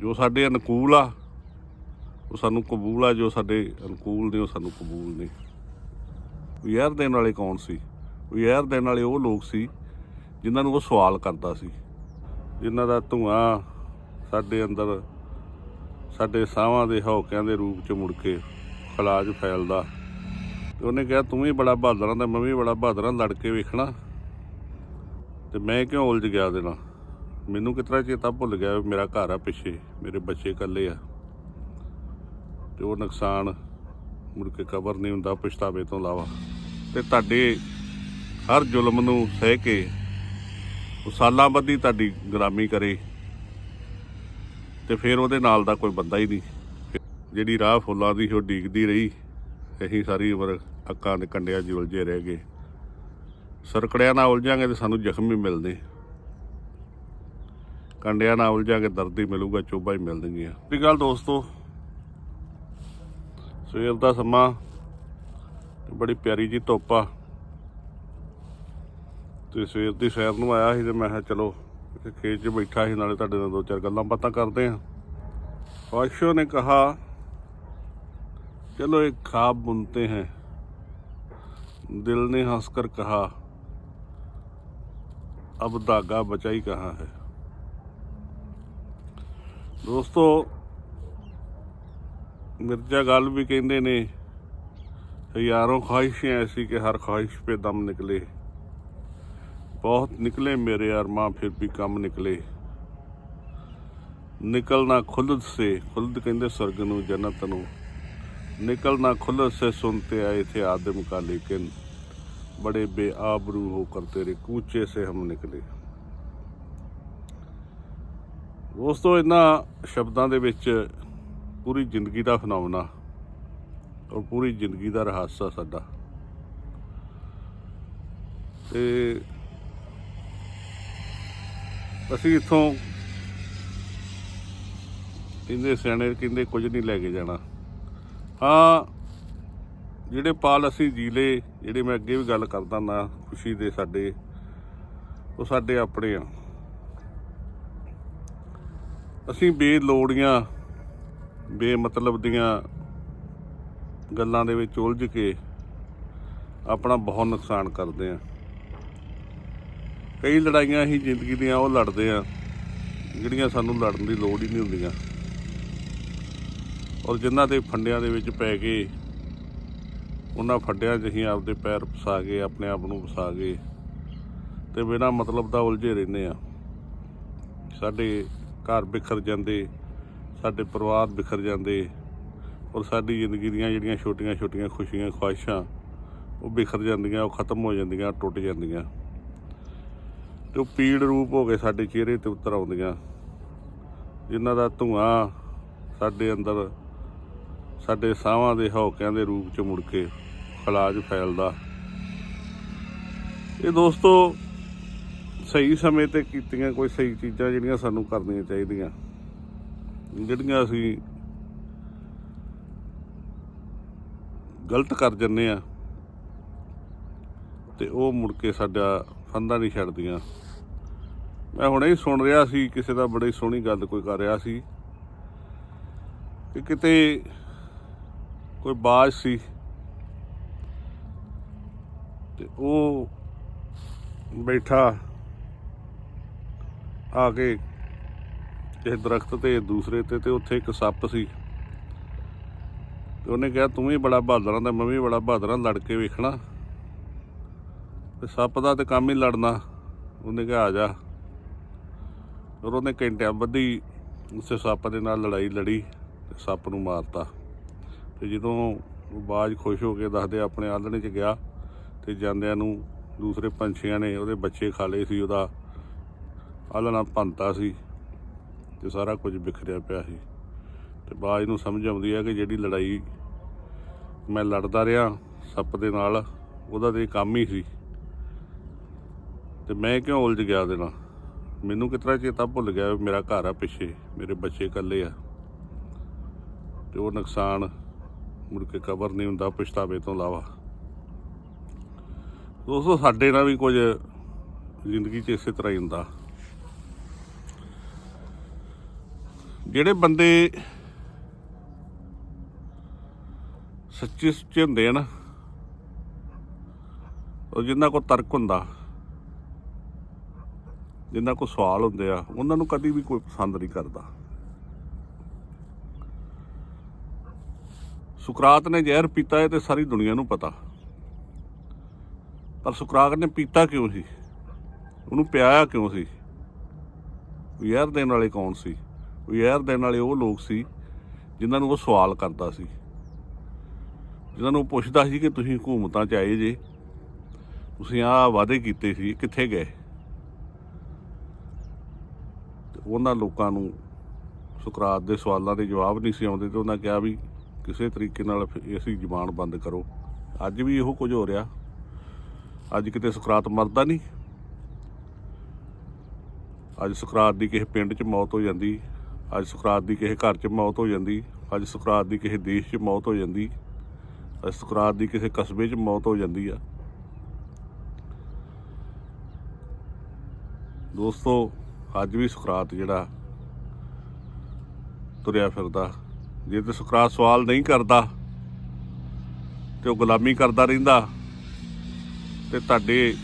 ਜੋ ਸਾਡੇ ਅਨੁਕੂਲ ਆ, ਉਹ ਸਾਨੂੰ ਕਬੂਲ ਆ, ਜੋ ਸਾਡੇ ਅਨੁਕੂਲ ਨੇ, ਉਹ ਸਾਨੂੰ ਕਬੂਲ ਨੇ। ਉਹ ਯਾਰ ਦੇਣ ਵਾਲੇ ਕੌਣ ਸੀ? ਉਹ ਯਾਰ ਦੇਣ ਵਾਲੇ ਉਹ ਲੋਕ ਸੀ, ਜਿਨ੍ਹਾਂ ਨੂੰ ਉਹ ਸਵਾਲ ਕਰਦਾ ਸੀ। ਜਿਨ੍ਹਾਂ ਦਾ ਧੂਆਂ ਸਾਡੇ ਅੰਦਰ, ਸਾਡੇ ਸਾਹਾਂ ਦੇ ਹੌਕਿਆਂ ਦੇ ਰੂਪ ਚ ਮੁੜ ਕੇ ਖਲਾਜ ਫੈਲਦਾ। ਤੇ ਉਹਨੇ ਕਿਹਾ, ਤੂੰ ਵੀ ਬੜਾ ਬਹਾਦਰਾਂ ਆਂ ਮੈਂ ਵੀ ਬੜਾ ਬਹਾਦਰਾਂ ਲੜ ਕੇ ਵੇਖਣਾ ਤੇ ਮੈਂ ਕਿਉਂ ਉਲਝ ਗਿਆ ਉਹਦੇ ਨਾਲ? ਮੈਨੂੰ ਕਿਤਨਾ ਚੇਤਾ ਭੁੱਲ ਗਿਆ ਮੇਰਾ ਘਰ ਆ ਪਿੱਛੇ, ਮੇਰੇ ਬੱਚੇ ਇਕੱਲੇ ਆ। ਤੇ ਉਹ ਨੁਕਸਾਨ ਮੁੜ ਕੇ ਕਵਰ ਨਹੀਂ ਹੁੰਦਾ ਪਛਤਾਵੇ ਤੋਂ ਇਲਾਵਾ। ਤੇ ਤੁਹਾਡੇ ਹਰ ਜ਼ੁਲਮ ਨੂੰ ਸਹਿ ਕੇ ਉਹ ਸਾਲਾਂ ਬੱਧੀ ਤੁਹਾਡੀ ਗੁਲਾਮੀ ਕਰੇ। ਤੇ ਫਿਰ ਉਹਦੇ ਨਾਲ ਦਾ ਕੋਈ ਬੰਦਾ ਹੀ ਨਹੀਂ। ਜਿਹੜੀ ਰਾਹ ਫੁੱਲਾਂ ਦੀ ਉਹ ਡੀਕਦੀ ਰਹੀ, ਇਹੀ ਸਾਰੀ ਉਮਰ ਅੱਕਾਂ ਦੇ ਕੰਡਿਆਂ 'ਚ ਉਲਝੇ ਰਹਿ ਗਏ। ਸਰਕੜਿਆਂ ਨਾਲ ਉਲਝਾਂਗੇ ਤੇ ਸਾਨੂੰ ਜ਼ਖਮ ਵੀ ਮਿਲਦੇ। ਕੰਡਿਆਂ ਨਾਲ ਉਲਝਾਂਗੇ ਦਰਦ ਹੀ ਮਿਲੂਗਾ ਚੋਬਾ ਹੀ ਮਿਲ ਦੇਣਗੀਆਂ ਵੀ ਗੱਲ ਦੋਸਤੋ ਸਵੇਰ ਦਾ ਸਮਾਂ ਤੇ ਬੜੀ ਪਿਆਰੀ ਜੀ ਧੁੱਪ ਆ ਤੇ ਸਵੇਰ ਦੀ ਸੈਰ ਨੂੰ ਆਇਆ ਸੀ ਤੇ ਮੈਂ ਕਿਹਾ ਚਲੋ ਇੱਥੇ ਖੇਤ 'ਚ ਬੈਠਾ ਸੀ ਨਾਲੇ ਤੁਹਾਡੇ ਨਾਲ ਦੋ ਚਾਰ ਗੱਲਾਂ ਬਾਤਾਂ ਕਰਦੇ ਹਾਂ ख्वाहिशों ने कहा चलो एक ख्वाब बुनते हैं दिल ने हंसकर कहा अब धागा बचाई कहाँ है ਦੋਸਤੋ, ਮਿਰਜ਼ਾ ਗੱਲ ਵੀ ਕਹਿੰਦੇ ਨੇ, ਹਜ਼ਾਰੋਂ ਖواہشیں ਐਸੀ ਕਿ ਹਰ ਖواہش ਪੇ ਦਮ ਨਿਕਲੇ। ਬਹੁਤ ਨਿਕਲੇ ਮੇਰੇ ਯਾਰ ਮਾਂ, ਫਿਰ ਵੀ ਕੰਮ ਨਿਕਲੇ। ਨਿਕਲਣਾ ਖੁਲਦ ਸੇ ਖੁਲਦ ਕਹਿੰਦੇ ਸਰਗ ਨੂੰ, ਜਨਤ ਨੂੰ। ਨਿਕਲਣਾ ਖੁਲਦ ਸੇ ਸੁਣਤੇ ਆਏ ਥੇ ਆਦਮ ਕਾ ਲੇਕਿਨ, ਬੜੇ ਬੇਆਬਰੂ ਹੋ ਕਰ ਤੇਰੇ ਕੂਚੇ ਸੇ ਹਮ ਨਿਕਲੇ। ਦੋਸਤੋ, ਇਹਨਾਂ ਸ਼ਬਦਾਂ ਦੇ ਵਿੱਚ ਪੂਰੀ ਜ਼ਿੰਦਗੀ ਦਾ ਫਨੋਮਨਾ ਔਰ ਪੂਰੀ ਜ਼ਿੰਦਗੀ ਦਾ ਰਹੱਸ ਆ ਸਾਡਾ। ਤੇ ਅਸੀਂ ਇੱਥੋਂ ਕਹਿੰਦੇ ਸਿਆਣੇ ਕਹਿੰਦੇ ਕੁਝ ਨਹੀਂ ਲੈ ਕੇ ਜਾਣਾ। ਹਾਂ, ਜਿਹੜੇ ਪਾਲ ਅਸੀਂ ਜੀਲੇ ਜਿਹੜੇ ਮੈਂ ਅੱਗੇ ਵੀ ਗੱਲ ਕਰਦਾ ਨਾ ਖੁਸ਼ੀ ਦੇ ਸਾਡੇ, ਉਹ ਸਾਡੇ ਆਪਣੇ ਆ। ਅਸੀਂ ਬੇਲੋੜੀਆਂ, ਬੇਮਤਲਬ ਦੀਆਂ ਗੱਲਾਂ ਦੇ ਵਿੱਚ ਉਲਝ ਕੇ ਆਪਣਾ ਬਹੁਤ ਨੁਕਸਾਨ ਕਰਦੇ ਆ ਕਈ ਲੜਾਈਆਂ ਹੀ ਜ਼ਿੰਦਗੀ ਦੀਆਂ ਉਹ ਲੜਦੇ ਆ ਜਿਹੜੀਆਂ ਸਾਨੂੰ ਲੜਨ ਦੀ ਲੋੜ ਹੀ ਨਹੀਂ ਹੁੰਦੀਆਂ। ਔਰ ਜਿਨ੍ਹਾਂ ਦੇ ਫੰਡਿਆਂ ਦੇ ਵਿੱਚ ਪੈ ਕੇ ਉਹਨਾਂ ਫੰਡਿਆਂ 'ਚ ਅਸੀਂ ਆਪਦੇ ਪੈਰ ਫਸਾ ਕੇ, ਆਪਣੇ ਆਪ ਨੂੰ ਫਸਾ ਕੇ ਤੇ ਬਿਨਾਂ ਮਤਲਬ ਦਾ ਉਲਝੇ ਰਹਿੰਦੇ ਆ ਸਾਡੇ ਘਰ ਬਿਖਰ ਜਾਂਦੇ, ਸਾਡੇ ਪਰਿਵਾਰ ਬਿਖਰ ਜਾਂਦੇ ਔਰ ਸਾਡੀ ਜ਼ਿੰਦਗੀ ਦੀਆਂ ਜਿਹੜੀਆਂ ਛੋਟੀਆਂ-ਛੋਟੀਆਂ ਖੁਸ਼ੀਆਂ, ਖੁਆਇਸ਼ਾਂ ਉਹ ਬਿਖਰ ਜਾਂਦੀਆਂ, ਉਹ ਖਤਮ ਹੋ ਜਾਂਦੀਆਂ, ਟੁੱਟ ਜਾਂਦੀਆਂ। ਤੇ ਉਹ ਪੀੜ ਰੂਪ ਹੋ ਕੇ ਸਾਡੇ ਚਿਹਰੇ ਤੇ ਉਤਰ ਆਉਂਦੀਆਂ। ਜਿਨ੍ਹਾਂ ਦਾ ਧੂਆਂ ਸਾਡੇ ਅੰਦਰ, ਸਾਡੇ ਸਾਹਾਂ ਦੇ ਹੌਕਿਆਂ ਦੇ ਰੂਪ ਚ ਮੁੜ ਕੇ ਖਲਾਜ ਫੈਲਦਾ। ਇਹ ਦੋਸਤੋ ਸਹੀ ਸਮੇਂ ਤੇ ਕੀਤੀਆਂ ਕੋਈ ਸਹੀ ਚੀਜ਼ਾਂ ਜਿਹੜੀਆਂ ਸਾਨੂੰ ਕਰਨੀਆਂ ਚਾਹੀਦੀਆਂ। ਜਿਹੜੀਆਂ ਅਸੀਂ ਗਲਤ ਕਰ ਜੰਨੇ ਆ ਤੇ ਉਹ ਮੁੜ ਕੇ ਸਾਡਾ ਫੰਦਾ ਨਹੀਂ ਛੱਡਦੀਆਂ। ਮੈਂ ਹੁਣੇ ਹੀ ਸੁਣ ਰਿਹਾ ਸੀ, ਕਿਸੇ ਦਾ ਬੜੀ ਸੋਹਣੀ ਗੱਲ ਕੋਈ ਕਰ ਰਿਹਾ ਸੀ ਕਿ ਕਿਤੇ ਕੋਈ ਬਾਜ ਸੀ ਤੇ ਉਹ ਬੈਠਾ ਆ ਕੇ ਕਿਸੇ ਦਰਖਤ ਤੇ, ਦੂਸਰੇ ਤੇ ਤੇ ਉੱਥੇ ਇੱਕ ਸੱਪ ਸੀ। ਤੇ ਉਹਨੇ ਕਿਹਾ, ਤੂੰ ਵੀ ਬੜਾ ਬਹਾਦਰਾਂ ਆਂ ਮੈਂ ਵੀ ਬੜਾ ਬਹਾਦਰਾਂ ਲੜ ਕੇ ਵੇਖਣਾ। ਤੇ ਸੱਪ ਦਾ ਤੇ ਕੰਮ ਹੀ ਲੜਨਾ। ਉਹਨੇ ਕਿਹਾ, ਆ ਜਾ। ਔਰ ਉਹਨੇ ਘੰਟਿਆਂ ਬੱਧੀ ਉਸੇ ਸੱਪ ਦੇ ਨਾਲ ਲੜਾਈ ਲੜੀ ਤੇ ਸੱਪ ਨੂੰ ਮਾਰਤਾ। ਤੇ ਜਦੋਂ ਉਹ ਬਾਜ ਖੁਸ਼ ਹੋ ਕੇ ਦੱਸਦੇ ਆਪਣੇ ਆਲਣੇ 'ਚ ਗਿਆ ਤੇ ਜਾਂਦਿਆਂ ਨੂੰ ਦੂਸਰੇ ਪੰਛੀਆਂ ਨੇ, ਉਹਦੇ ਬੱਚੇ ਖਾ ਲਏ ਸੀ ਉਹਦਾ। ਆਲਣਾ ਭੰਤਾ ਸੀ ਤੇ ਸਾਰਾ ਕੁਝ ਵਿਖਰਿਆ ਪਿਆ ਸੀ। ਤੇ ਬਾਜ ਨੂੰ ਸਮਝ ਆਉਂਦੀ ਹੈ ਕਿ ਜਿਹੜੀ ਲੜਾਈ ਮੈਂ ਲੜਦਾ ਰਿਹਾ ਸੱਪ ਦੇ ਨਾਲ, ਉਹਦਾ ਤੇ ਕੰਮ ਹੀ ਸੀ। ਤੇ ਮੈਂ ਕਿਉਂ ਉਲਝ ਗਿਆ ਉਹਦੇ ਨਾਲ? ਮੈਨੂੰ ਕਿਤਨਾ ਚੇਤਾ ਭੁੱਲ ਗਿਆ ਮੇਰਾ ਘਰ ਆ ਪਿੱਛੇ, ਮੇਰੇ ਬੱਚੇ ਇਕੱਲੇ ਆ। ਤੇ ਉਹ ਨੁਕਸਾਨ ਮੁੜ ਕੇ ਕਵਰ ਨਹੀਂ ਹੁੰਦਾ ਪਛਤਾਵੇ ਤੋਂ ਇਲਾਵਾ। ਦੋਸਤੋ, ਸਾਡੇ ਨਾਲ ਵੀ ਕੁਝ ਜ਼ਿੰਦਗੀ 'ਚ ਇਸੇ ਤਰ੍ਹਾਂ ਹੀ ਹੁੰਦਾ। ਜਿਹੜੇ ਬੰਦੇ ਸੱਚੇ ਸੁੱਚੇ ਹੁੰਦੇ ਆ ਨਾ, ਉਹ ਜਿੰਨਾ ਕੋ ਤਰਕ ਹੁੰਦਾ, ਜਿੰਨਾ ਕੋ ਸਵਾਲ ਹੁੰਦੇ ਆ, ਉਹਨਾਂ ਨੂੰ ਕਦੀ ਵੀ ਕੋਈ ਪਸੰਦ ਨਹੀਂ ਕਰਦਾ। ਸੁਕਰਾਤ ਨੇ ਜ਼ਹਿਰ ਪੀਤਾ ਹੈ ਤੇ ਸਾਰੀ ਦੁਨੀਆ ਨੂੰ ਪਤਾ। ਪਰ ਸੁਕਰਾਤ ਨੇ ਪੀਤਾ ਕਿਉਂ ਸੀ? ਉਹਨੂੰ ਪਿਆਇਆ ਕਿਉਂ ਸੀ? ਉਹ ਜ਼ਹਿਰ ਦੇਣ ਵਾਲੇ ਕੌਣ ਸੀ? ਜ਼ਹਿਰ ਦੇਣ ਵਾਲੇ ਉਹ ਲੋਕ ਸੀ ਜਿਨ੍ਹਾਂ ਨੂੰ ਉਹ ਸਵਾਲ ਕਰਦਾ ਸੀ। ਜਿਨ੍ਹਾਂ ਨੂੰ ਪੁੱਛਦਾ ਸੀ ਕਿ ਤੁਸੀਂ ਹਕੂਮਤਾਂ 'ਚ ਆਏ ਜੇ, ਤੁਸੀਂ ਆਹ ਵਾਅਦੇ ਕੀਤੇ ਸੀ ਕਿੱਥੇ ਗਏ? ਉਹਨਾਂ ਲੋਕਾਂ ਨੂੰ ਸੁਕਰਾਤ ਦੇ ਸਵਾਲਾਂ ਦੇ ਜਵਾਬ ਨਹੀਂ ਸੀ ਆਉਂਦੇ ਤੇ ਉਹਨਾਂ ਕਿਹਾ ਵੀ ਕਿਸੇ ਤਰੀਕੇ ਨਾਲ ਫਿਰ ਅਸੀਂ ਜ਼ੁਬਾਨ ਬੰਦ ਕਰੋ। ਅੱਜ ਵੀ ਇਹੋ ਕੁਝ ਹੋ ਰਿਹਾ। ਅੱਜ ਕਿਤੇ ਸੁਕਰਾਤ ਮਰਦਾ ਨਹੀਂ। ਅੱਜ ਸੁਕਰਾਤ ਦੀ ਕਿਸੇ ਪਿੰਡ 'ਚ ਮੌਤ ਹੋ ਜਾਂਦੀ। ਅੱਜ ਸੁਕਰਾਤ ਦੀ ਕਿਸੇ ਘਰ 'ਚ ਮੌਤ ਹੋ ਜਾਂਦੀ, ਅੱਜ ਸੁਕਰਾਤ ਦੀ ਕਿਸੇ ਦੇਸ਼ 'ਚ ਮੌਤ ਹੋ ਜਾਂਦੀ, ਅੱਜ ਸੁਕਰਾਤ ਦੀ ਕਿਸੇ ਕਸਬੇ 'ਚ ਮੌਤ ਹੋ ਜਾਂਦੀ ਆ। ਦੋਸਤੋ, ਅੱਜ ਵੀ ਸੁਕਰਾਤ ਜਿਹੜਾ ਤੁਰਿਆ ਫਿਰਦਾ। ਜੇ ਤੇ ਸੁਕਰਾਤ ਸਵਾਲ ਨਹੀਂ ਕਰਦਾ, ਤੇ ਉਹ ਗੁਲਾਮੀ ਕਰਦਾ ਰਹਿੰਦਾ, ਤੇ ਤੁਹਾਡੇ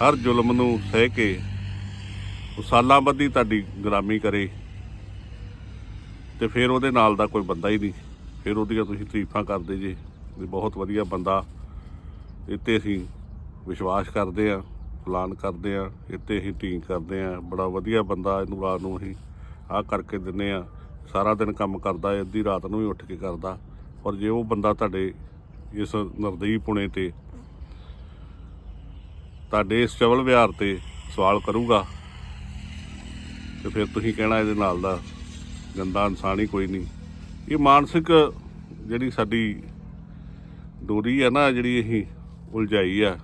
ਹਰ ਜ਼ੁਲਮ ਨੂੰ ਸਹਿ ਕੇ ਉਹ ਸਾਲਾਂ ਬੱਧੀ ਤੁਹਾਡੀ ਗੁਲਾਮੀ ਕਰੇ। ਤੇ ਫਿਰ ਉਹਦੇ ਨਾਲ ਦਾ ਕੋਈ ਬੰਦਾ ਹੀ ਨਹੀਂ। ਫਿਰ ਉਹਦੀਆਂ ਤੁਸੀਂ ਤਾਰੀਫਾਂ ਕਰਦੇ ਜੇ ਵੀ ਬਹੁਤ ਵਧੀਆ ਬੰਦਾ। ਇੱਥੇ ਅਸੀਂ ਵਿਸ਼ਵਾਸ ਕਰਦੇ ਆ ਪਲਾਨ ਕਰਦੇ ਆ ਇੱਥੇ ਅਸੀਂ ਟੀਮ ਕਰਦੇ ਆ ਬੜਾ ਵਧੀਆ ਬੰਦਾ ਇਹਨੂੰ ਰਾਤ ਨੂੰ ਅਸੀਂ ਆਹ ਕਰਕੇ ਦਿੰਨੇ ਆ ਸਾਰਾ ਦਿਨ ਕੰਮ ਕਰਦਾ ਹੈ, ਅੱਧੀ ਰਾਤ ਨੂੰ ਵੀ ਉੱਠ ਕੇ ਕਰਦਾ। ਪਰ ਜੇ ਉਹ ਬੰਦਾ ਤੁਹਾਡੇ ਇਸ ਨਰਦਈ ਪੁਣੇ ਤੇ ਤੁਹਾਡੇ ਇਸ ਚਵਲ ਵਿਹਾਰ ਤੇ ਸਵਾਲ ਕਰੂਗਾ, ਤੇ ਫਿਰ ਤੁਸੀਂ ਕਹਿਣਾ ਇਹਦੇ ਨਾਲ ਦਾ। ਗੰਦਾ ਇਨਸਾਨ ਹੀ ਕੋਈ ਨਹੀਂ। ਇਹ ਮਾਨਸਿਕ ਜਿਹੜੀ ਸਾਡੀ ਡੋਰੀ ਹੈ ਨਾ, ਜਿਹੜੀ ਅਸੀਂ ਉਲਝਾਈ ਆ,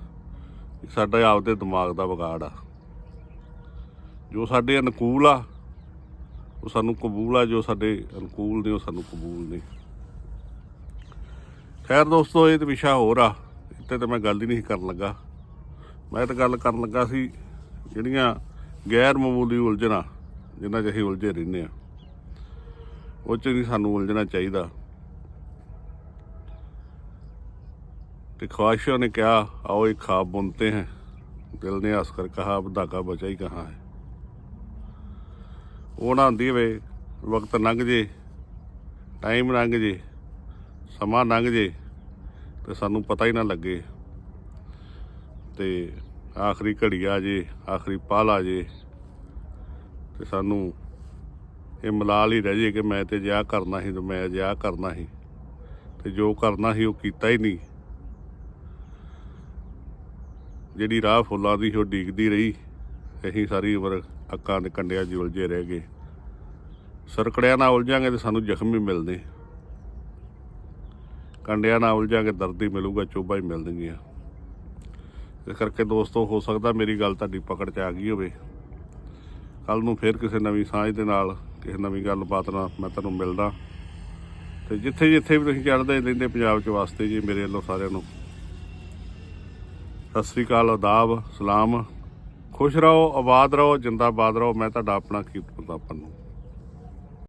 ਇਹ ਸਾਡਾ ਆਪਦੇ ਦਿਮਾਗ ਦਾ ਵਿਗਾੜ ਆ। ਜੋ ਸਾਡੇ ਅਨੁਕੂਲ ਆ, ਉਹ ਸਾਨੂੰ ਕਬੂਲ ਆ, ਜੋ ਸਾਡੇ ਅਨੁਕੂਲ ਨੇ, ਉਹ ਸਾਨੂੰ ਕਬੂਲ ਨਹੀਂ ਖੈਰ ਦੋਸਤੋ, ਇਹ ਤੇ ਵਿਸ਼ਾ ਹੋਰ ਆ। ਇੱਥੇ ਤੇ ਮੈਂ ਗੱਲ ਹੀ ਨਹੀਂ ਕਰਨ ਲੱਗਾ। ਮੈਂ ਤਾਂ ਗੱਲ ਕਰਨ ਲੱਗਾ ਸੀ, ਜਿਹੜੀਆਂ ਗੈਰ ਮਾਮੂਲੀ ਉਲਝਣਾ ਜਿਨ੍ਹਾਂ 'ਚ ਅਸੀਂ ਉਲਝੇ ਰਹਿੰਦੇ ਆ। ਉਹ ਚ ਨਹੀਂ ਸਾਨੂੰ ਉਲਝਣਾ ਚਾਹੀਦਾ। ਤੇ ਖਵਾਹਿਸ਼ੋਂ ਨੇ ਕਿਹਾ, ਆਓ ਇੱਕ ਖਾਬ ਬੁਣਤੇ ਹੈ। ਦਿਲ ਨੇ ਹੱਸ ਕਰ ਕਹਾ, ਅਬ ਬਚਾ ਹੀ ਕਹਾ ਹੈ? ਉਹ ਨਾ ਹੁੰਦੀ ਵੇ ਵਕਤ ਲੰਘ ਜੇ, ਟਾਈਮ ਲੰਘ ਜੇ, ਸਮਾਂ ਲੰਘ ਜੇ, ਤੇ ਸਾਨੂੰ ਪਤਾ ਹੀ ਨਾ ਲੱਗੇ। ਤੇ ਆਖਰੀ ਘੜੀ ਆ ਜੇ, ਆਖਰੀ ਪਲ ਆ ਜੇ, ਤੇ ਸਾਨੂੰ ਇਹ ਮਲਾਲ ਹੀ ਰਹਿ ਜੇ ਕਿ ਮੈਂ ਤੇ ਜਿਆ ਕਰਨਾ ਸੀ ਤੇ ਮੈਂ ਜਿਆ ਕਰਨਾ ਸੀ। ਤੇ ਜੋ ਕਰਨਾ ਸੀ ਉਹ ਕੀਤਾ ਹੀ ਨਹੀਂ। ਜਿਹੜੀ ਰਾਹ ਫੁੱਲਾਂ ਦੀ ਸੀ ਉਹ ਡੀਕਦੀ ਰਹੀ। ਅਸੀਂ ਸਾਰੀ ਉਮਰ ਅੱਕਾਂ ਦੇ ਕੰਡਿਆਂ 'ਚ ਉਲਝੇ ਰਹਿ ਗਏ। ਸਰਕੜਿਆਂ ਨਾਲ ਉਲਝਾਂਗੇ ਤੇ ਸਾਨੂੰ ਜ਼ਖਮ ਵੀ ਮਿਲਦੇ। ਕੰਡਿਆਂ ਨਾਲ ਉਲਝਾਂਗੇ ਦਰਦ ਹੀ ਮਿਲੂਗਾ ਚੋਭਾ ਹੀ ਮਿਲਣਗੀਆਂ। ਇਸ ਕਰਕੇ ਦੋਸਤੋ, ਹੋ ਸਕਦਾ ਮੇਰੀ ਗੱਲ ਤੁਹਾਡੀ ਪਕੜ 'ਚ ਆ ਗਈ ਹੋਵੇ। ਕੱਲ ਨੂੰ ਫੇਰ ਕਿਸੇ ਨਵੀਂ ਸਾਂਝ ਦੇ ਨਾਲ ਕਿਸੇ ਨਵੀਂ ਗੱਲਬਾਤ ਨਾਲ ਮੈਂ ਤੁਹਾਨੂੰ ਮਿਲਦਾ। ਤੇ ਜਿੱਥੇ ਜਿੱਥੇ ਵੀ ਤੁਸੀਂ ਚੜ੍ਹਦੇ ਰਹਿੰਦੇ ਪੰਜਾਬ 'ਚ ਵਾਸਤੇ ਜੀ, ਮੇਰੇ ਵੱਲੋਂ ਸਾਰਿਆਂ ਨੂੰ। ਸਤਿ ਸ੍ਰੀ ਅਕਾਲ ਆਦਾਬ ਸਲਾਮ। ਖੁਸ਼ ਰਹੋ, ਆਬਾਦ ਰਹੋ, ਜਿੰਦਾਬਾਦ ਰਹੋ। ਮੈਂ ਤੁਹਾਡਾ ਆਪਣਾ ਕੀਰਤ ਪ੍ਰਤਾਪਨ ਨੂੰ।